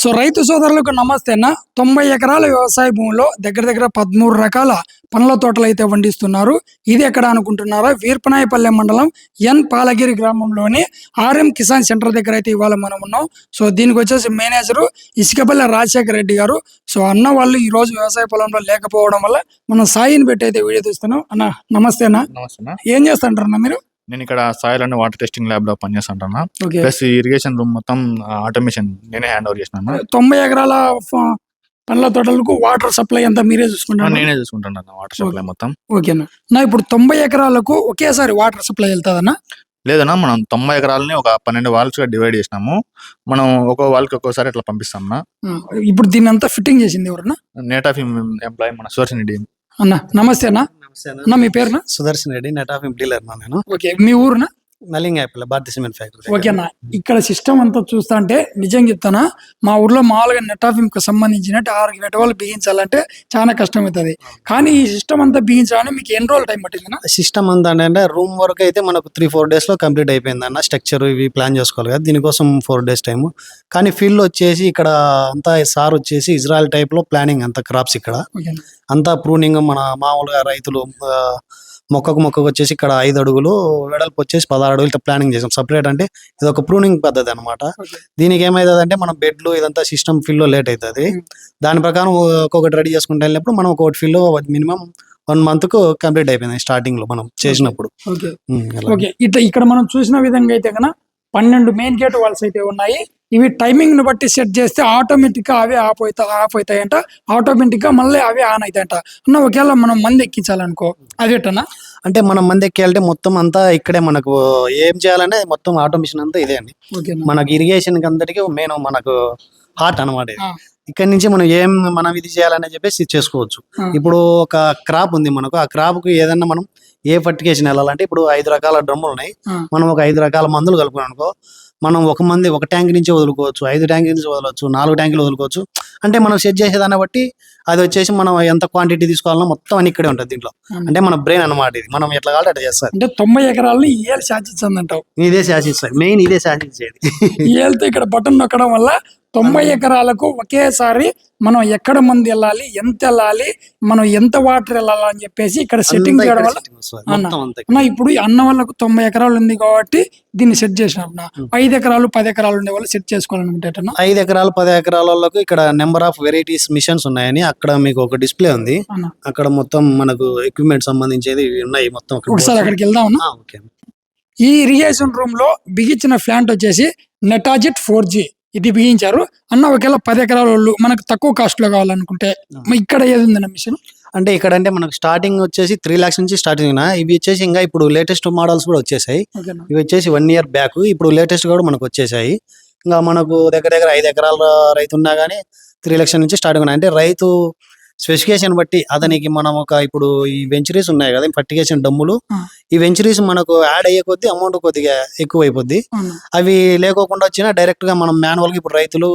So రైతు సోదరులకు నమస్తే అన్న తొంభై ఎకరాల వ్యవసాయ భూమిలో దగ్గర దగ్గర పదమూడు రకాల పండ్ల తోటలు అయితే పండిస్తున్నారు ఇది ఎక్కడ అనుకుంటున్నారా? వీర్పనాయపల్లె మండలం ఎన్ పాలగిరి గ్రామంలోని ఆర్ఎం కిసాన్ సెంటర్ దగ్గర అయితే ఇవాళ మనం ఉన్నాం. సో దీనికి వచ్చేసి మేనేజరు ఇసుకపల్లె రాజశేఖర రెడ్డి గారు. సో అన్న వాళ్ళు ఈ రోజు వ్యవసాయ పొలంలో లేకపోవడం వల్ల మనం సాయిని పెట్టి అయితే వీడియో తీస్తున్నాం. అన్న నమస్తే అన్న. ఏం చేస్తుంటారు అన్న మీరు? నేను ఇక్కడ సాయిల్ అండ్ వాటర్ టెస్టింగ్ ల్యాబ్లో పనిచేస్తుంటాను. ఓకే ప్లస్ ఇరిగేషన్ రూమ్ మొత్తం ఆటోమేషన్ నేనే హ్యాండ్ ఓవర్ చేసినాను తొంభై ఎకరాల పండ్ల తోటలకు వాటర్ సప్లై అంతా మీరే చూసుకుంటారు? నేనే చూసుకుంటాను వాటర్ సప్లై మొత్తం. ఓకేనా నా ఇప్పుడు తొంభై ఎకరాలకు ఒకేసారి వాటర్ సప్లై వెళ్తుందన్నా? లేదన్నా మనం తొంభై ఎకరాలని ఒక పన్నెండు వాల్స్గా డివైడ్ చేసినాము. మనం ఒక్కో వాళ్ళకి ఒక్కోసారి ఇట్లా పంపిస్తాం ఇప్పుడు దీన్ని అంతా ఫిట్టింగ్ చేసింది ఎవరన్నా? నేట్ ఆఫ్ ఎంప్లాయీ మన రెడ్డి. అన్న నమస్తే అన్న. అన్న. మీ పేరునా? Sudarshan Reddy net of dealer నా నేను. ఓకే మీ ఊరునా? నలింగ్ apple Bharatiya cement factory okay అన్న. ఇక్కడ సిస్టమ్ అంతా చూస్తా అంటే నిజం చెప్తానా మా ఊర్లో మామూలుగా నెట్ ఆఫ్కు సంబంధించినట్టు ఆరు గంటలు బిగించాలంటే చాలా కష్టం అవుతుంది కానీ ఈ సిస్టమ్ అంతా బిగించాలని మీకు ఎన్ని రోజులు టైం పట్టిందన్నా సిస్టమ్ అంతా అంటే రూమ్ వర్క్ అయితే మనకు త్రీ ఫోర్ డేస్లో కంప్లీట్ అయిపోయింది అన్న. స్ట్రక్చర్ ఇవి ప్లాన్ చేసుకోవాలి కదా దీనికోసం ఫోర్ డేస్ టైం కానీ ఫీల్డ్ వచ్చేసి ఇక్కడ అంతా సార్ వచ్చేసి ఇజ్రాయల్ టైప్లో ప్లానింగ్ అంతా క్రాప్స్ ఇక్కడ. అంతా ప్రూనింగ్ మన మామూలుగా రైతులు మొక్కకు మొక్కకు వచ్చేసి ఇక్కడ ఐదు అడుగులు వెడల్పు వచ్చేసి పదహారు అడుగులు ఇట్లా ప్లానింగ్ చేసాం. సపరేట్ అంటే ఇది ఒక ప్రూనింగ్ పద్ధతి అనమాట దీనికి ఏమైతుంది అంటే మనం బెడ్లు ఇదంతా సిస్టమ్ ఫిల్లో లేట్ అవుతుంది. దాని ప్రకారం ఒక్కొక్కటి రెడీ చేసుకుంటే వెళ్ళినప్పుడు మనం ఒక్కొక్కటి ఫిల్ మినిమం వన్ మంత్కు కంప్లీట్ అయిపోయింది స్టార్టింగ్లో మనం చేసినప్పుడు. ఓకే Hmm, ఇట్లా ఇక్కడ మనం చూసిన విధంగా అయితే కనుక పన్నెండు మెయిన్ గేట్ వాల్స్ అయితే ఉన్నాయి. ఇవి టైమింగ్ని బట్టి సెట్ చేస్తే ఆటోమేటిక్గా అవే ఆఫ్ అవుతా ఆఫ్ అవుతాయంట ఆటోమేటిక్గా మళ్ళీ అవే ఆన్ అవుతాయంట అన్న ఒకవేళ మనం మంది ఎక్కించాలనుకో అదేటన్నా? అంటే మనం మంది ఎక్కాలంటే మొత్తం అంతా ఇక్కడే మనకు ఏం చేయాలంటే మొత్తం ఆటోమేషన్ అంతా ఇదే అండి. మనకి ఇరిగేషన్ అంతటికి మెయిన్ మనకు హార్ట్ అనమాట. ఇక్కడ నుంచి మనం ఏం మనం ఇది చేయాలని చెప్పేసి చేసుకోవచ్చు. ఇప్పుడు ఒక క్రాప్ ఉంది మనకు. ఆ క్రాప్కు ఏదన్నా మనం ఏ ఫర్టికేషన్ వెళ్ళాలంటే ఇప్పుడు ఐదు రకాల డ్రమ్ములు ఉన్నాయి. మనం ఒక ఐదు రకాల మందులు కలుపుకున్నాం అనుకో మనం ఒక మంది ఒక ట్యాంక్ నుంచి వదులుకోవచ్చు ఐదు ట్యాంక్ నుంచి వదలవచ్చు నాలుగు ట్యాంకులు వదులుకోవచ్చు. అంటే మనం సెట్ చేసేదాన్ని బట్టి అది వచ్చేసి మనం ఎంత క్వాంటిటీ తీసుకోవాలన్నా మొత్తం అని ఇక్కడే ఉంటుంది దీంట్లో. అంటే మన బ్రెయిన్ అన్నమాట ఇది. మనం ఎట్లా కావాలంటే అట్లా చేస్తారు. అంటే తొంభై ఎకరాలని ఏళ్ళు శాసించందంటావు. ఇదే శాసిస్తుంది మెయిన్ ఇదే శాసించేది. ఏళ్ళతో ఇక్కడ బటన్ నొక్కడం వల్ల తొంభై ఎకరాలకు ఒకేసారి మనం ఎక్కడ మంది వెళ్ళాలి ఎంత వెళ్ళాలి మనం ఎంత వాటర్ వెళ్ళాలి అని చెప్పేసి ఇక్కడ సెట్టింగ్ చేయడం వల్ల. అన్న. ఇప్పుడు అన్న వాళ్ళకు తొంభై ఎకరాలు ఉంది కాబట్టి దీన్ని సెట్ చేసినాం అన్న. ఐదు ఎకరాలు పది ఎకరాలు ఉండే వాళ్ళు సెట్ చేసుకోవాలనుకుంటేటన్నా ఐదు ఎకరాలు పది ఎకరాలకు ఇక్కడ నెంబర్ ఆఫ్ వెరైటీస్ మిషన్స్ ఉన్నాయని అక్కడ మీకు ఒక డిస్ప్లే ఉంది. అక్కడ మొత్తం మనకు ఎక్విప్మెంట్ సంబంధించేది ఉన్నాయి మొత్తం ఒకసారి అక్కడికి వెళ్దాం ఈ ఇరిగేషన్ రూమ్లో బిగించిన ప్లాంట్ వచ్చేసి నెటాజిట్ ఫోర్ జీ. ఇది బిగించారు. అన్న ఒకవేళ పది ఎకరాల వాళ్ళు మనకు తక్కువ కాస్ట్లో కావాలనుకుంటే ఇక్కడ ఏది ఉందన్న మిషన్? అంటే ఇక్కడ అంటే మనకు స్టార్టింగ్ వచ్చేసి త్రీ లాక్స్ నుంచి స్టార్టింగ్ ఇవి వచ్చేసి ఇంకా ఇప్పుడు లేటెస్ట్ మోడల్స్ కూడా వచ్చేసాయి. ఇవి వచ్చేసి వన్ ఇయర్ బ్యాక్ ఇప్పుడు లేటెస్ట్ కూడా మనకు వచ్చేసాయి. ఇంకా మనకు దగ్గర దగ్గర ఐదు ఎకరాల రైతు ఉన్నా కానీ త్రీ లక్షల నుంచి స్టార్టింగ్ ఉన్నాయి అంటే రైతు స్పెసిఫికేషన్ బట్టి అతనికి మనం ఒక ఇప్పుడు ఈ వెంచరీస్ ఉన్నాయి కదా ఫర్టిగేషన్ డమ్ములు. ఈ వెంచరీస్ మనకు యాడ్ అయ్యే కొద్దీ అమౌంట్ కొద్దిగా ఎక్కువ అయిపోద్ది. అవి లేకోకుండా వచ్చినా డైరెక్ట్గా మనం మాన్యువల్గా ఇప్పుడు రైతులు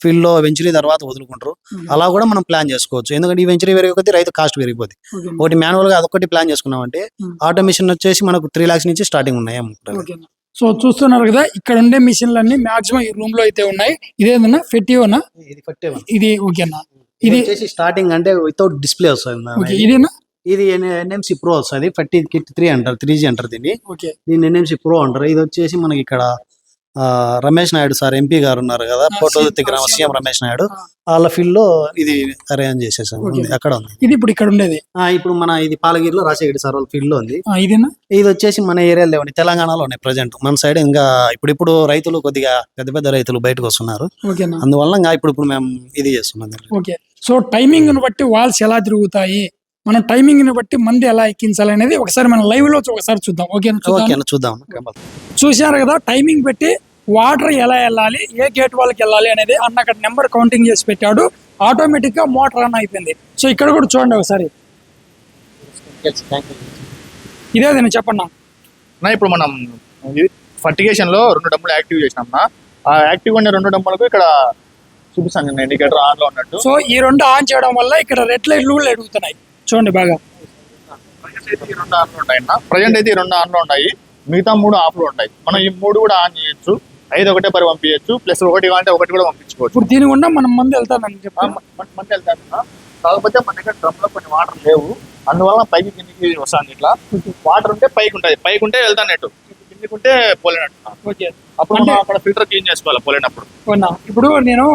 ఫీల్డ్లో వెంచరీ తర్వాత వదులుకుంటారు. అలా కూడా మనం ప్లాన్ చేసుకోవచ్చు ఎందుకంటే ఈ వెంచరీ పెరిగే కొద్దీ రైతు కాస్ట్ పెరిగిపోద్ది. ఒకటి మాన్యువల్గా అదొకటి ప్లాన్ చేసుకున్నామంటే. ఆటోమేషన్ వచ్చేసి మనకు త్రీ లాక్స్ నుంచి స్టార్టింగ్ ఉన్నాయి అమ్ముకుంటారు. ఓకేనా. సో చూస్తున్నారు కదా ఇక్కడ ఉండే మిషన్లన్నీ మాక్సిమం ఈ రూమ్లో అయితే ఉన్నాయి ఇదేదన్నా ఫెటివనా ఇది ఉంది. ఇది ఓకేనా ఇది వచ్చేసి స్టార్టింగ్ అంటే వితౌట్ డిస్ప్లే వస్తుంది ఇదేనా? ఇది ఎన్ఎంసి ప్రో వస్తుంది. ఫర్టీ కిట్ త్రీ అంటారు త్రీ జీ అంటారు దీన్ని. దీన్ని ఎన్ఎంసి ప్రో అంటారు. ఇది వచ్చేసి మనకి ఇక్కడ ఆ, రమేష్ నాయుడు సార్ ఎంపీ గారు ఉన్నారు కదా ఆ, పోటోదుర్తి సీఎం రమేష్ నాయుడు. వాళ్ళ ఫీల్డ్లో ఇది అరేంజ్ చేసేసాం. ఓకే. ఉంది, అక్కడ ఉంది. ఇది ఇప్పుడు ఇక్కడ ఉండేది? ఇప్పుడు మన ఇది పాలగిరిలో రాజశేఖర్ సార్ వాళ్ళ ఫీల్డ్లో ఉంది. ఇది వచ్చేసి మన ఏరియాలో లేవండి తెలంగాణలో ఉన్నాయి ప్రజెంట్ మన సైడ్ ఇంకా ఇప్పుడు ఇప్పుడు రైతులు కొద్దిగా పెద్ద పెద్ద రైతులు బయటకు వస్తున్నారు. అందువల్ల ఇంకా ఇప్పుడు ఇప్పుడు మేము ఇది చేస్తున్నాం ఓకే. సో టైమింగ్ని బట్టి వాల్స్ ఎలా తిరుగుతాయి? మన టైమింగ్ని బట్టి మంది ఎలా ఎక్కించాలి అనేది ఒకసారి మనం లైవ్లో ఒకసారి చూద్దాం. ఓకేనా చూద్దాం? ఓకే చూద్దాం. చూశారు కదా టైమింగ్ పెట్టి వాటర్ ఎలా వెళ్ళాలి ఏ గేట్ వాళ్ళకి వెళ్ళాలి అనేది అన్న అక్కడ నెంబర్ కౌంటింగ్ చేసి పెట్టాడు. ఆటోమేటిక్గా మోటార్ ఆన్ అయిపోయింది. సో ఇక్కడ కూడా చూడండి ఒకసారి. ఇదే నేను చెప్పండి నా ఇప్పుడు మనం ఫర్టిగేషన్లో రెండు డబ్బులు యాక్టివ్ చేసినాం ఆ యాక్టివ్ ఉన్న రెండు డబ్బులకు ఇక్కడ చూపిస్తాను నేను. ఇండికేటర్ ఆన్లో ఉన్నట్టు. సో ఈ రెండు ఆన్ చేయడం వల్ల ఇక్కడ రెడ్ లైట్లు కూడా ఎడుగుతున్నాయి. చూడండి బాగా. ప్రజెంట్ అయితే ఈ రెండు ఆన్లో ఉన్నాయి ప్రజెంట్ అయితే ఈ రెండు ఉన్నాయి. మిగతా మూడు ఆఫ్లో ఉంటాయి. మనం ఈ మూడు కూడా ఆన్ చేయొచ్చు. ఐదు ఒకటే పరి పంపించచ్చు. ప్లస్ ఒకటి కావాలంటే ఒకటి కూడా పంపించుకోవచ్చు. ఇప్పుడు దీని గుండా మనం ముందు వెళ్తానని చెప్పి మంచి వెళ్తాను కాకపోతే మన దగ్గర డ్రమ్లో కొన్ని వాటర్ లేవు. అందువల్ల పైకి కిందికి వస్తాను ఇట్లా. వాటర్ ఉంటే పైకి ఉంటుంది. పైకి ఉంటే వెళ్తానట్టు. కిందికి ఉంటే పోలేనట్టు. ఓకే. అప్పుడు మనం అక్కడ ఫిల్టర్ క్లీన్ చేసుకోవాలి పోలేనప్పుడు. ఇప్పుడు నేను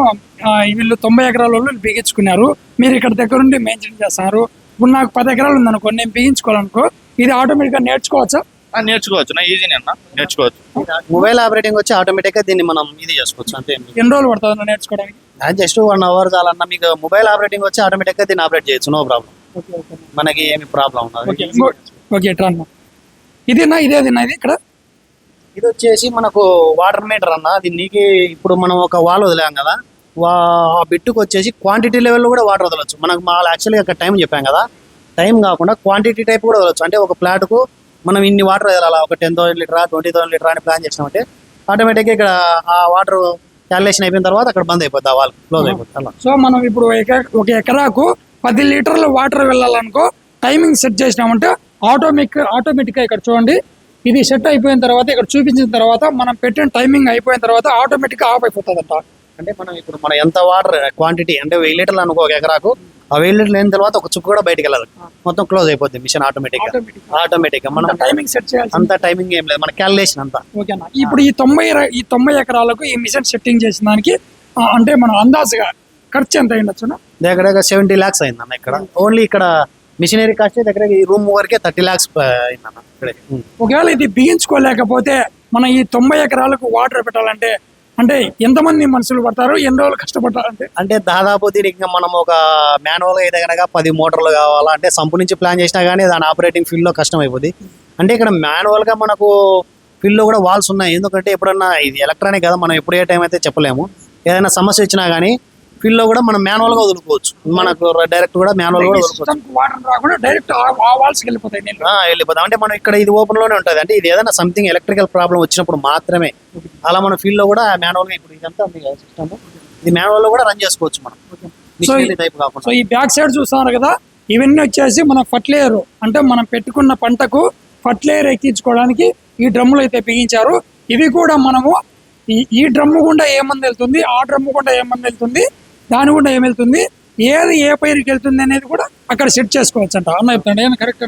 వీళ్ళు తొంభై ఎకరాల వాళ్ళు బిగించుకున్నారు. మీరు ఇక్కడ దగ్గర ఉండి మెయింటైన్ చేస్తున్నారు. ఇప్పుడు నాకు పది ఎకరాలు ఉందనుకో నేను బిగించుకోవాలనుకో ఇది ఆటోమేటిక్గా నేర్చుకోవచ్చా నేర్చుకోవచ్చు. నా ఈజీనే అన్న. నేర్చుకోవచ్చు. మొబైల్ ఆపరేటింగ్ వచ్చి ఆటోమేటిక్గా దీన్ని మనం ఇది చేసుకోవచ్చు. అంతే. ఎన్ని రోజులు పడుతుంది నేర్చుకోవడానికి? జస్ట్ వన్ అవర్ చాలన్నా. మీకు మొబైల్ ఆపరేటింగ్ వచ్చి ఆటోమేటిక్గా దీన్ని ఆపరేట్ చేయొచ్చు. No problem. Okay okay. మనకి ఏమి ప్రాబ్లం ఉండదు. ఓకే. ఇంకో- ఓకే ఇట్లా అన్న ఇదేనా? ఇదేదిన్నా ఇది ఇక్కడ? ఇది వచ్చేసి మనకు వాటర్ మీటర్ అన్న. దీనికి ఇప్పుడు మనం ఒక వాల్ వదిలాం కదా. వా ఆ బిట్టుకు వచ్చేసి క్వాంటిటీ లెవెల్లో కూడా వాటర్ వదలొచ్చు. మనకు మా యాక్చువల్గా అక్కడ టైం చెప్పాం కదా. టైం కాకుండా క్వాంటిటీ టైప్ కూడా వదలొచ్చు. అంటే ఒక ప్లాట్కు మనం ఇన్ని వాటర్ వదలాలి? ఒక టెన్ థౌసండ్ లీటరా ట్వంటీ థౌసండ్ లీటర్ అని ప్లాన్ చేసినామంటే ఆటోమేటిక్గా ఇక్కడ ఆ వాటర్ క్యాలిక్యులేషన్ అయిపోయిన తర్వాత అక్కడ బంద్ అయిపోద్ది ఆ వాళ్ళు క్లోజ్ అయిపోద్ది. అలా. సో మనం ఇప్పుడు ఒక ఎకరాకు పది లీటర్ల వాటర్ వెళ్ళాలనుకో టైమింగ్ సెట్ చేసినామంటే ఆటోమేటిక్ ఆటోమేటిక్గా ఇక్కడ చూడండి. ఇది సెట్ అయిపోయిన తర్వాత ఇక్కడ చూపించిన తర్వాత మనం పెట్టిన టైమింగ్ అయిపోయిన తర్వాత ఆటోమేటిక్గా ఆఫ్ అయిపోతుందంట. అంటే మనం ఇప్పుడు మనం ఎంత వాటర్ క్వాంటిటీ అంటే వెయ్యి లీటర్లు అనుకో ఒక ఎకరాకు ఆ వెయ్యి లీటర్లు అయిన తర్వాత ఒక చుక్క కూడా బయటికి వెళ్ళాలి మొత్తం క్లోజ్ అయిపోద్ది మిషన్ ఆటోమేటిక్ ఆటోమేటిక్ మనం టైమింగ్ సెట్ చేయాల్సి అంత టైమింగ్ ఏం లేదు మన క్యాలిక్యులేషన్ అంతా. ఓకేనా ఇప్పుడు ఈ తొంభై ఈ తొంభై ఎకరాలకు ఈ మిషన్ సెట్టింగ్ చేసిన దానికి అంటే మనం అందాజుగా ఖర్చు ఎంత అయిండొచ్చునా దగ్గర దగ్గర సెవెంటీ ల్యాక్స్ అయిందన్న ఇక్కడ. ఓన్లీ ఇక్కడ మిషనరీ కాస్ట్ దగ్గర ఈ రూమ్ వరకే థర్టీ ల్యాక్స్. ఒకవేళ ఇది బిగించుకోలేకపోతే మనం ఈ తొంభై ఎకరాలకు వాటర్ పెట్టాలంటే అంటే ఎంతమంది మనుషులు పడతారు ఎన్ని రోజులు కష్టపడతారంటే? అంటే దాదాపు దీనికి మనం ఒక మాన్యువల్ అయితే కనుక పది మోటార్లు కావాలా? అంటే సంపు నుంచి ప్లాన్ చేసినా కానీ దాని ఆపరేటింగ్ ఫీల్డ్లో కష్టం అయిపోద్ది. అంటే ఇక్కడ మాన్యువల్గా మనకు ఫీల్డ్లో కూడా వాల్స్ ఉన్నాయి. ఎందుకంటే ఎప్పుడన్నా ఇది ఎలక్ట్రానిక్ కదా మనం ఎప్పుడు ఏ టైం అయితే చెప్పలేము. ఏదైనా సమస్య వచ్చినా కానీ ఫీల్డ్లో కూడా మనం మాన్యువల్గా వదులుకోవచ్చు. మనకు డైరెక్ట్ కూడా మాన్యువల్ కూడా వదులుకోవచ్చు. వాటర్ రాకుండా డైరెక్ట్ ఆ వాల్స్కి వెళ్ళిపోతాయి వెళ్ళిపోతాం అంటే మనం ఇక్కడ ఇది ఓపెన్లోనే ఉంటుంది. అంటే ఇది ఏదైనా సంథింగ్ ఎలక్ట్రికల్ ప్రాబ్లం వచ్చినప్పుడు మాత్రమే. అలా మన ఫీల్డ్లో కూడా మాన్యువల్గా ఇప్పుడు ఇదంతా ఉంది కదా సిస్టమ్ ఇది మాన్యువల్లో కూడా రన్ చేసుకోవచ్చు మనం. టైప్ సో కాకుండా. ఈ బ్యాక్ సైడ్ చూస్తున్నారు కదా ఇవన్నీ వచ్చేసి మన ఫర్టిలైజర్ అంటే మనం పెట్టుకున్న పంటకు ఫర్టిలైజర్ ఎక్కించుకోవడానికి ఈ డ్రమ్ములు అయితే బిగించారు. ఇవి కూడా మనము ఈ ఈ డ్రమ్ము గుండా ఏ మంది వెళ్తుంది ఆ డ్రమ్ము గుండా ఏ మంది వెళ్తుంది దాని గుండా ఏం వెళ్తుంది ఏది ఏ పైరుకి వెళ్తుంది అనేది కూడా అక్కడ సెట్ చేసుకోవచ్చు అంట అన్న చెప్తాను ఏమైనా కరెక్ట్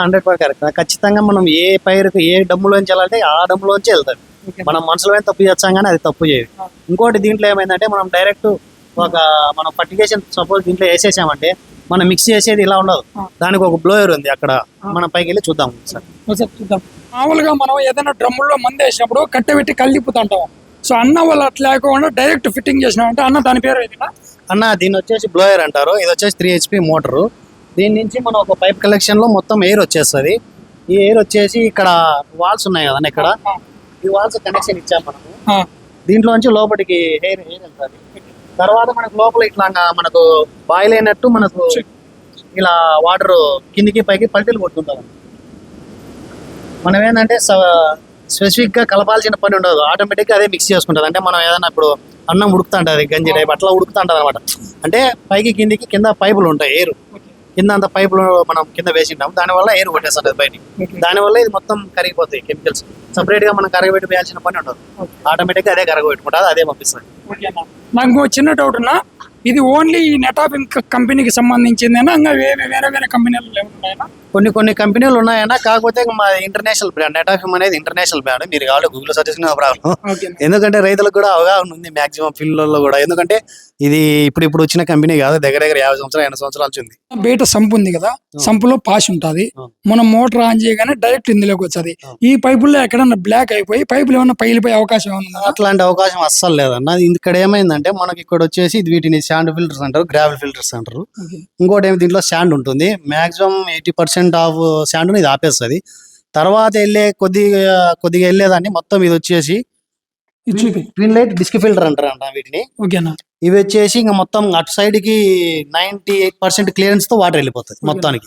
హండ్రెడ్ పర్సెంట్ కరెక్ట్ ఖచ్చితంగా మనం ఏ పైరుకు ఏ డమ్ములోంచి వెళ్ళాలంటే ఆ డమ్ములోంచి వెళ్తాం. మనం మనసులో తప్పు చేస్తాం కానీ అది తప్పు చేయదు. ఇంకోటి దీంట్లో ఏమైందంటే మనం డైరెక్ట్ ఒక మనం పర్టికేషన్ సపోజ్ దీంట్లో వేసేసామంటే మనం మిక్స్ చేసేది ఇలా ఉండదు. దానికి ఒక బ్లోయర్ ఉంది అక్కడ. మనం పైకి వెళ్ళి చూద్దాం సార్. చూద్దాం. మామూలుగా మనం ఏదైనా డ్రమ్ముల్లో మంది వేసినప్పుడు కట్టె పెట్టి కలిపుతుంటాం సో అన్న వాళ్ళు అట్లా లేకుండా డైరెక్ట్ ఫిట్టింగ్ చేసినామంటే అన్న దాని పేరు ఏదినా? అన్న దీన్ని వచ్చేసి బ్లోయర్ అంటారు. ఇది వచ్చేసి త్రీ హెచ్పి మోటారు. దీని నుంచి మనం ఒక పైప్ కలెక్షన్లో మొత్తం ఎయిర్ వచ్చేస్తుంది. ఈ ఎయిర్ వచ్చేసి ఇక్కడ వాల్స్ ఉన్నాయి కదండి ఇక్కడ? ఈ వాల్స్ కనెక్షన్ ఇచ్చాం మనము. దీంట్లో నుంచి లోపలికి ఎయిర్ ఎయిర్ వెళ్తుంది. తర్వాత మనకు లోపల ఇట్లా మనకు బాయిల్ అయినట్టు మనకు ఇలా వాటర్ కిందికి పైకి పల్టీలు కొడుతుంటాం. మనం ఏంటంటే స్పెసిఫిక్గా కలపాల్సిన పని ఉండదు. ఆటోమేటిక్గా అదే మిక్స్ చేసుకుంటుంది. అంటే మనం ఏదైనా ఇప్పుడు అన్నం ఉడుకుతుంటది గంజి టైప్ అట్లా ఉడుకుతుంటది అనమాట అంటే పైకి కిందికి కింద పైపులు ఉంటాయి ఎయిర్. కింద అంత పైపులు మనం కింద వేసింటాం దానివల్ల ఎయిర్ కొట్టేస్తుంటది బయటికి. దానివల్ల ఇది మొత్తం కరిగిపోతాయి కెమికల్స్. సపరేట్గా మనం కరగబెట్టి వేయాల్సిన పని ఉండదు. ఆటోమేటిక్గా అదే కరగబెట్టుకుంటుంది అదే పంపిస్తుంది నాకు చిన్న డౌట్ ఉన్నా ఇది ఓన్లీ ఈ నెటాప్ కంపెనీకి సంబంధించిందేనా ఇంకా వేరే వేరే వేరే కంపెనీలు లేవున్నాయనా కొన్ని కొన్ని కంపెనీలు ఉన్నాయన్నా కాకపోతే మా ఇంటర్నేషనల్ బ్రాండ్ నెటాఫిమ్ అనేది ఇంటర్నేషనల్ బ్రాండ్ మీరు కావాలి గూగుల్ సెర్చ్ ప్రాబ్లం ఎందుకంటే రైతులకు కూడా అవగాహన ఉంది మాక్సిమం ఫీల్డ్లో కూడా. ఎందుకంటే ఇది ఇప్పుడు ఇప్పుడు వచ్చిన కంపెనీ కాదు దగ్గర దగ్గర యాభై సంవత్సరాలు ఎనభై సంవత్సరాల ఉంది బయట సంపు ఉంది కదా సంపులో పాష్ ఉంటది. మనం మోటార్ ఆన్ చేయగానే డైరెక్ట్ ఇందులోకి వచ్చేది. ఈ పైపుల్లో ఎక్కడన్నా బ్లాక్ అయిపోయి పైపులు ఏమన్నా పగిలిపోయే అవకాశం ఏమన్నా? అట్లాంటి అవకాశం అస్సలు లేదన్న. ఇక్కడ ఏమైందంటే మనకి ఇక్కడ వచ్చేసి వీటిని శాండ్ ఫిల్టర్స్ అంటారు గ్రావెల్ ఫిల్టర్స్ అంటారు. ఇంకోటి ఏమి దీంట్లో శాండ్ ఉంటుంది. Maximum eighty percent of sand ఇది ఆపేస్తుంది. తర్వాత వెళ్ళే కొద్దిగా కొద్దిగా వెళ్ళేదాన్ని మొత్తం ఇది వచ్చేసి ట్విన్ లైట్ డిస్క్ ఫిల్టర్ అంటారు అంట వీటిని. ఓకేనా ఇవి వచ్చేసి ఇంకా మొత్తం అటు సైడ్కి నైన్టీ ఎయిట్ పర్సెంట్ క్లియరెన్స్తో వాటర్ వెళ్ళిపోతుంది మొత్తానికి.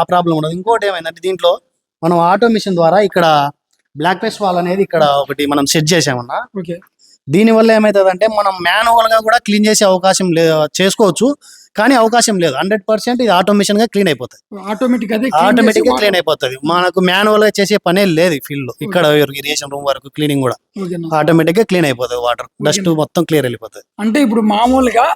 ఆ ప్రాబ్లం ఉండదు. ఇంకోటి ఏమైందంటే దీంట్లో మనం ఆటోమేషన్ ద్వారా ఇక్కడ బ్లాక్ పేస్ట్ వాల్ అనేది ఇక్కడ ఒకటి మనం సెట్ చేసామన్నా ఓకే దీని వల్ల ఏమవుతుందంటే మనం గా కూడా క్లీన్ చేసే అవకాశం లేదు చేసుకోవచ్చు. కానీ అవకాశం లేదు. హండ్రెడ్ పర్సెంట్ ఇది ఆటోమేషన్గా క్లీన్ అయిపోతుంది. ఆటోమేటిక్ అదే ఆటోమేటిక్గా క్లీన్ అయిపోతుంది. మనకు మాన్యువల్గా చేసే పనే లేదు ఫీల్డ్లో ఇక్కడ ఇరిగేషన్ రూమ్ వరకు క్లీనింగ్ కూడా. ఆటోమేటిక్గా క్లీన్ అయిపోతుంది వాటర్. డస్ట్ మొత్తం క్లియర్ వెళ్ళిపోతుంది. అంటే ఇప్పుడు మామూలుగా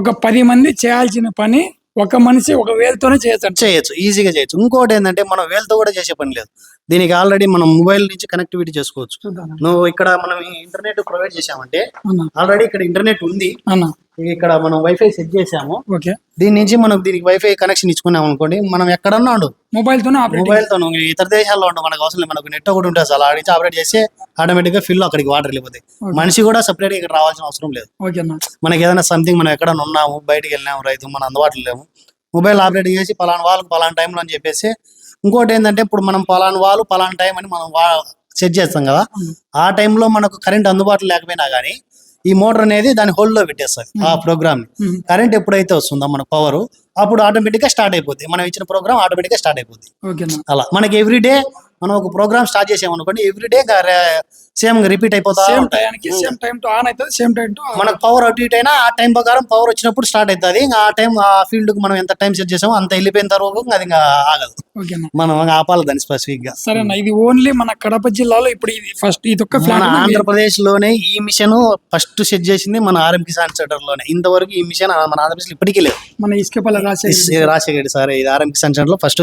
ఒక పది మంది చేయాల్సిన పని ఒక మనిషి ఒక వేలుతోనే చేయొచ్చు చేయొచ్చు ఈజీగా చేయొచ్చు. ఇంకోటి ఏంటంటే మనం వేలతో కూడా చేసే పని లేదు. దీనికి ఆల్రెడీ మనం మొబైల్ నుంచి కనెక్టివిటీ చేసుకోవచ్చు. నువ్వు ఇక్కడ మనం ఇంటర్నెట్ ప్రొవైడ్ చేసామంటే ఆల్రెడీ ఇక్కడ ఇంటర్నెట్ ఉంది. అన్న ఇక్కడ మనం వైఫై సెట్ చేసాము ఓకే. దీని నుంచి మనం దీనికి వైఫై కనెక్షన్ ఇచ్చుకున్నాం అనుకోండి. మనం ఎక్కడన్నా ఉండు. మొబైల్ తోనే ఆపరేట్ మొబైల్తో ఇతర దేశాల్లో ఉండు. మనకు అవసరం లేదు. మనకు నెట్ ఒకటి ఉంటుంది. అసలు ఆడి ఆపరేట్ చేస్తే ఆటోమేటిక్గా ఫిల్ అక్కడికి వాటర్ వెళ్ళిపోతాయి. మనిషి కూడా సపరేట్ ఇక్కడ రావాల్సిన అవసరం లేదు. మనకి ఏదైనా సంథింగ్ మనం ఎక్కడ ఉన్నాము బయటికి వెళ్ళినాము రైతు మన అందుబాటులో లేము. మొబైల్ ఆపరేట్ చేసి పలానా వాళ్ళకి పలానా టైంలో అని చెప్పేసి ఇంకోటి ఏంటంటే ఇప్పుడు మనం పలానా వాళ్ళు పలానా టైం అని మనం సెట్ చేస్తాం కదా. ఆ టైంలో మనకు కరెంట్ అందుబాటులో లేకపోయినా కానీ ఈ మోటార్ అనేది దాని హోల్డ్లో పెట్టేస్తుంది ఆ ప్రోగ్రామ్ ఉమ్. కరెంట్ ఎప్పుడైతే వస్తుందో మన పవర్ అప్పుడు ఆటోమేటిక్గా స్టార్ట్ అయిపోద్ది. మనం ఇచ్చిన ప్రోగ్రామ్ ఆటోమేటిక్గా స్టార్ట్ అయిపోద్ది. అలా. మనకి ఎవ్రీ డే మనం ఒక ప్రోగ్రామ్ స్టార్ట్ చేసామనుకోండి ఎవ్రీ డే సేమ్ రిపీట్ అయిపోతా సేమ్ ఉంటాయి. టైంకి సేమ్ టైం టు ఆన్ అవుతుంది సేమ్ టైం టు మనకు పవర్ అటు ఇటు అయినా ఆ టైం ప్రకారం పవర్ వచ్చినప్పుడు స్టార్ట్ అవుతుంది ఇంకా ఆ టైం ఆ ఫీల్డ్కు మనం ఎంత టైం సెట్ చేసామో అంత వెళ్ళిపోయిన తర్వాత ఇంకా అది ఇంకా ఆగదు. మనం ఆపాలి దాన్ని స్పెసిఫిక్గా సరే అన్న ఇది ఓన్లీ మన కడప జిల్లాలో ఇప్పుడు ఇది ఫస్ట్ ఇది ఒక్క మన ఫ్లాట్ ఆంధ్రప్రదేశ్లోనే ఈ మిషన్ ఫస్ట్ సెట్ చేసింది మన ఆర్ఎం కిసాన్ సెంటర్లోనే. ఇంతవరకు ఈ మిషన్ మన ఆంధ్రప్రదేశ్ ఇప్పటికీ లేదు మన ఇసుకపల్లి రాజశేఖర్ రెడ్డి సార్ ఇది ఆర్ఎం కిసాన్ సెంటర్లో ఫస్ట్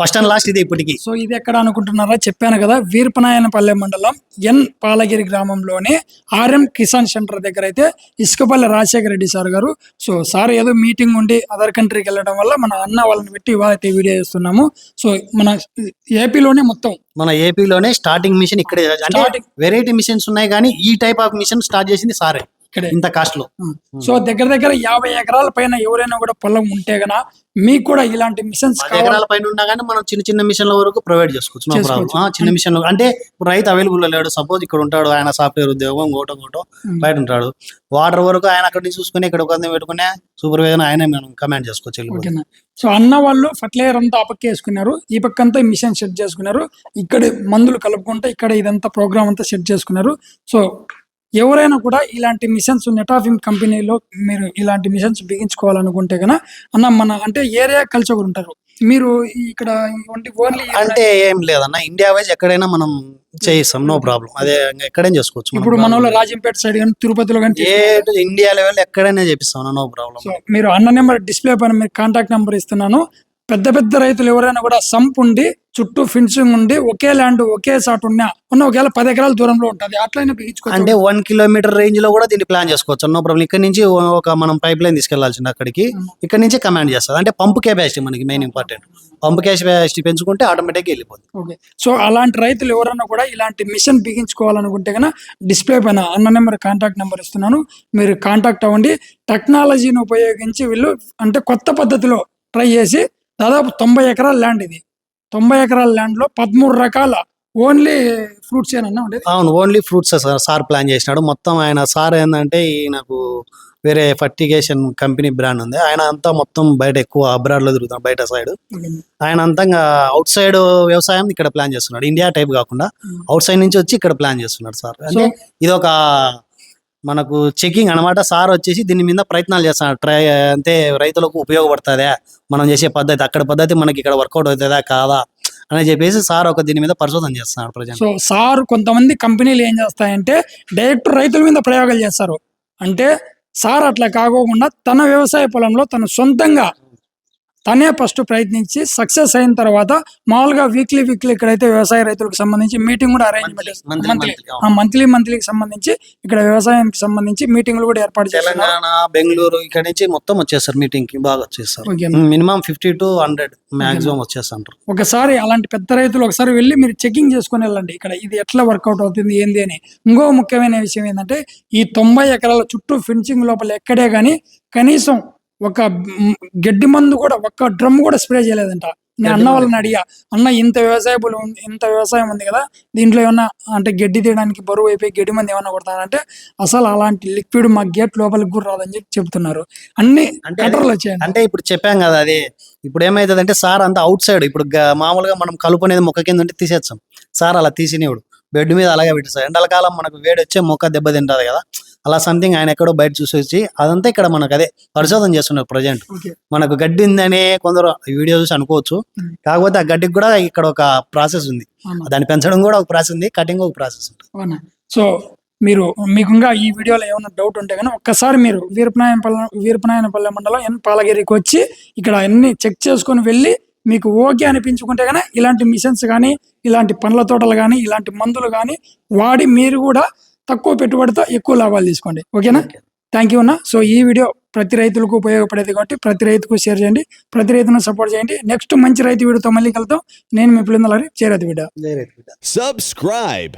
ఫస్ట్ అండ్ లాస్ట్ ఇది ఇప్పటికి. సో ఇది ఎక్కడ అనుకుంటున్నారా? చెప్పాను కదా వీరపనాయనపల్లె మండలం ఎన్ పాలగిరి గ్రామంలోని ఆర్ఎం కిసాన్ సెంటర్ దగ్గర అయితే ఇసుకపల్లి రాజశేఖర రెడ్డి సార్ గారు. సో సార్ ఏదో మీటింగ్ ఉండి అదర్ కంట్రీకి వెళ్ళడం వల్ల మన అన్న వాళ్ళని పెట్టి ఇవాళ వీడియో చేస్తున్నాము. సో మన ఏపీలోనే మొత్తం. మన ఏపీలోనే స్టార్టింగ్ మిషన్ ఇక్కడే. అంటే. వెరైటీ మిషన్స్ ఉన్నాయి కానీ ఈ టైప్ ఆఫ్ మిషన్ స్టార్ట్ చేసింది సారే. ఇక్కడే. ఇంత కాస్ట్లో సో దగ్గర దగ్గర యాభై ఎకరాల పైన ఎవరైనా కూడా పొలం ఉంటే గన మీకు కూడా ఇలాంటి మిషన్స్ ఎకరాల పైన ఉన్నా కానీ మనం చిన్న చిన్న మిషన్ల వరకు ప్రొవైడ్ చేసుకోవచ్చు. చిన్న మిషన్ అంటే ఇప్పుడు రైతు అవైలబుల్ లేడు. సపోజ్ ఇక్కడ ఉంటాడు ఆయన సాఫ్ట్వేర్ ఉద్యోగం గోటో గోటో. బయట ఉంటాడు. వాటర్ వరకు ఆయన అక్కడి నుంచి చూసుకుని ఇక్కడ ఒక పెట్టుకునే సూపర్వైజర్ ఆయనే మనం కమాండ్ చేసుకోవచ్చు సో అన్న వాళ్ళు ఫర్టిలైజర్ అంతా ఆ పక్క వేసుకున్నారు ఈ పక్క అంతా మిషన్ సెట్ చేసుకున్నారు. ఇక్కడ మందులు కలుపుకుంటే ఇక్కడ ఇదంతా ప్రోగ్రామ్ అంతా సెట్ చేసుకున్నారు. సో ఎవరైనా కూడా ఇలాంటి మిషన్స్ నెటాఫిమ్ కంపెనీలో మీరు ఇలాంటి మిషన్స్ బిగించుకోవాలనుకుంటే కనుక అన్న మన అంటే ఏరియా కల్చర్ ఉంటారు. మీరు ఇక్కడ ఓన్లీ అంటే ఏం లేదన్న ఇండియా వైజ్ ఎక్కడైనా మనం చేయిస్తాం నో ప్రాబ్లం అదే ఎక్కడైనా చేసుకోవచ్చు. ఇప్పుడు మన. రాజంపేట సైడ్ కానీ తిరుపతిలో కానీ ఏ ఇండియా లెవెల్ ఎక్కడైనా చేపిస్తాం నో ప్రాబ్లం మీరు అన్న నెంబర్ డిస్ప్లే పైన మీరు కాంటాక్ట్ నెంబర్ ఇస్తున్నాను. పెద్ద పెద్ద రైతులు ఎవరైనా కూడా సంప్ ఉండి చుట్టూ ఫిన్సింగ్ ఉండి ఒకే ల్యాండ్ ఒకే సాట్ ఉన్నా ఉన్న ఒకవేళ పది ఎకరాల దూరంలో ఉంటుంది అట్లనే బిగించుకోవచ్చు అంటే వన్ కిలోమీటర్ రేంజ్లో కూడా దీన్ని ప్లాన్ చేసుకోవచ్చు. నో ప్రాబ్లం ఇక్కడ నుంచి ఒక మనం పైప్ లైన్ తీసుకెళ్ళాల్సింది అక్కడికి. ఇక్కడ నుంచి కమాండ్ చేస్తుంది. అంటే పంపు కెపాసిటీ మనకి మెయిన్ ఇంపార్టెంట్ పంపు కెపాసిటీ పెంచుకుంటే ఆటోమేటిక్ వెళ్ళిపోతుంది ఓకే సో అలాంటి రైతులు ఎవరైనా కూడా ఇలాంటి మిషన్ బిగించుకోవాలనుకుంటే కనుక డిస్ప్లే పైన అన్న నెంబర్ కాంటాక్ట్ నెంబర్ ఇస్తున్నాను. మీరు కాంటాక్ట్ అవ్వండి. టెక్నాలజీని ఉపయోగించి వీళ్ళు అంటే కొత్త పద్ధతిలో ట్రై చేసి దాదాపు తొంభై ఎకరాల ల్యాండ్ ఇది. తొంభై ఎకరాల ల్యాండ్లో పదమూడు రకాల ఓన్లీ ఫ్రూట్స్ ఏనన్నా ఉండేది? అవును ఓన్లీ ఫ్రూట్స్ సార్ ప్లాన్ చేసినాడు. మొత్తం ఆయన సార్ ఏంటంటే ఈ నాకు వేరే ఫర్టిగేషన్ కంపెనీ బ్రాండ్ ఉంది. ఆయన అంతా మొత్తం బయట ఎక్కువ అబ్రాడ్లో తిరుగుతాడు బయట సైడ్ ఆయన అంతా అవుట్ సైడ్ వ్యవసాయం ఇక్కడ ప్లాన్ చేస్తున్నాడు. ఇండియా టైప్ కాకుండా అవుట్ సైడ్ నుంచి వచ్చి ఇక్కడ ప్లాన్ చేస్తున్నాడు సార్. అంటే ఇది ఒక మనకు చెకింగ్ అన్నమాట. సార్ వచ్చేసి దీని మీద ప్రయత్నాలు చేస్తున్నారు ట్రై అంటే రైతులకు ఉపయోగపడుతుందా? మనం చేసే పద్ధతి అక్కడ పద్ధతి మనకి ఇక్కడ వర్కౌట్ అవుతుందా కాదా? అని చెప్పేసి సార్ ఒక దీని మీద పరిశోధన చేస్తున్నారు ప్రజలు సో సార్ కొంతమంది కంపెనీలు ఏం చేస్తాయంటే డైరెక్ట్ రైతుల మీద ప్రయోగాలు చేస్తారు. అంటే సార్ అట్లా కాకోకుండా తన వ్యవసాయ పొలంలో తను సొంతంగా తనే ఫస్ట్ ప్రయత్నించి సక్సెస్ అయిన తర్వాత మామూలుగా వీక్లీ వీక్లీ ఇక్కడైతే వ్యవసాయ రైతులకు సంబంధించి మీటింగ్ కూడా అరేంజ్మెంట్ మంత్లీ. మంత్లీ మంత్లీకి సంబంధించి ఇక్కడ వ్యవసాయానికి సంబంధించి మీటింగ్లు కూడా ఏర్పాటు తెలంగాణ బెంగళూరు ఇక్కడ నుంచి మొత్తం వచ్చేస్తారు మీటింగ్కి బాగా వచ్చేస్తారు. Minimum fifty to hundred maximum వచ్చేస్తుంటారు. ఒకసారి అలాంటి పెద్ద రైతులు ఒకసారి వెళ్ళి మీరు చెకింగ్ చేసుకొని వెళ్ళండి. ఇక్కడ ఇది ఎట్లా వర్కౌట్ అవుతుంది ఏంది అని. ఇంకో ముఖ్యమైన విషయం ఏంటంటే ఈ తొంభై ఎకరాల చుట్టూ ఫెన్సింగ్ లోపల ఎక్కడే కానీ కనీసం ఒక గడ్డి మందు కూడా ఒక్క డ్రమ్ కూడా స్ప్రే చేయలేదంట. నేను అన్న వాళ్ళని అడిగా అన్న ఇంత వ్యవసాయ ఇంత వ్యవసాయం ఉంది కదా దీంట్లో ఏమన్నా అంటే గడ్డి తీయడానికి బరువు అయిపోయి గడ్డి మంది ఏమన్నా కొడతానంటే అసలు అలాంటి లిక్విడ్ మా గేట్ లోపలికి కూడా రాదని చెప్పి చెప్తున్నారు. అన్ని వచ్చాయండి అంటే ఇప్పుడు చెప్పాం కదా అది ఇప్పుడు ఏమైతుంది అంటే సార్ అంతా అవుట్ సైడ్ ఇప్పుడు మామూలుగా మనం కలుపు అనేది మొక్క కింద ఉంటే తీసేస్తాం. సార్ అలా తీసినివాడు బెడ్ మీద అలాగే పెట్టేస్తారు ఎండలకాలం మనకు వేడి వచ్చే మొక్క దెబ్బ తింటది కదా. అలా సంథింగ్ ఆయన ఎక్కడో బయట చూసి వచ్చి అదంతా ఇక్కడ మనకు అదే పరిశోధన చేస్తున్నారు ప్రజెంట్ మనకు గడ్డి ఉందనే కొందరు వీడియో చూసి అనుకోవచ్చు. కాకపోతే ఆ గడ్డికి కూడా ఇక్కడ ఒక ప్రాసెస్ ఉంది. దాన్ని పెంచడం కూడా ఒక ప్రాసెస్ ఉంది కటింగ్ ఒక ప్రాసెస్ ఉంటుంది అవునా? సో మీరు మీకు ఇంకా ఈ వీడియోలో ఏమైనా డౌట్ ఉంటే కానీ ఒక్కసారి మీరు వీరపనాయనపల్లె వీరపనాయనపల్లె మండలం ఎన్ పాలగిరికి వచ్చి ఇక్కడ అన్ని చెక్ చేసుకొని వెళ్ళి మీకు ఓకే అనిపించుకుంటే కానీ ఇలాంటి మిషన్స్ కానీ ఇలాంటి పండ్ల తోటలు కానీ ఇలాంటి మందులు కానీ వాడి మీరు కూడా తక్కువ పెట్టుబడితో ఎక్కువ లాభాలు తీసుకోండి. ఓకేనా? థ్యాంక్ యూ అన్న. సో ఈ వీడియో ప్రతి రైతులకు ఉపయోగపడేది కాబట్టి ప్రతి రైతుకు షేర్ చేయండి. ప్రతి రైతును సపోర్ట్ చేయండి. నెక్స్ట్ మంచి రైతు వీడియోతో మళ్ళీ కలుద్దాం. నేను మీ పిల్లలకి చేరేది వీడియో బిడ్డ. Subscribe.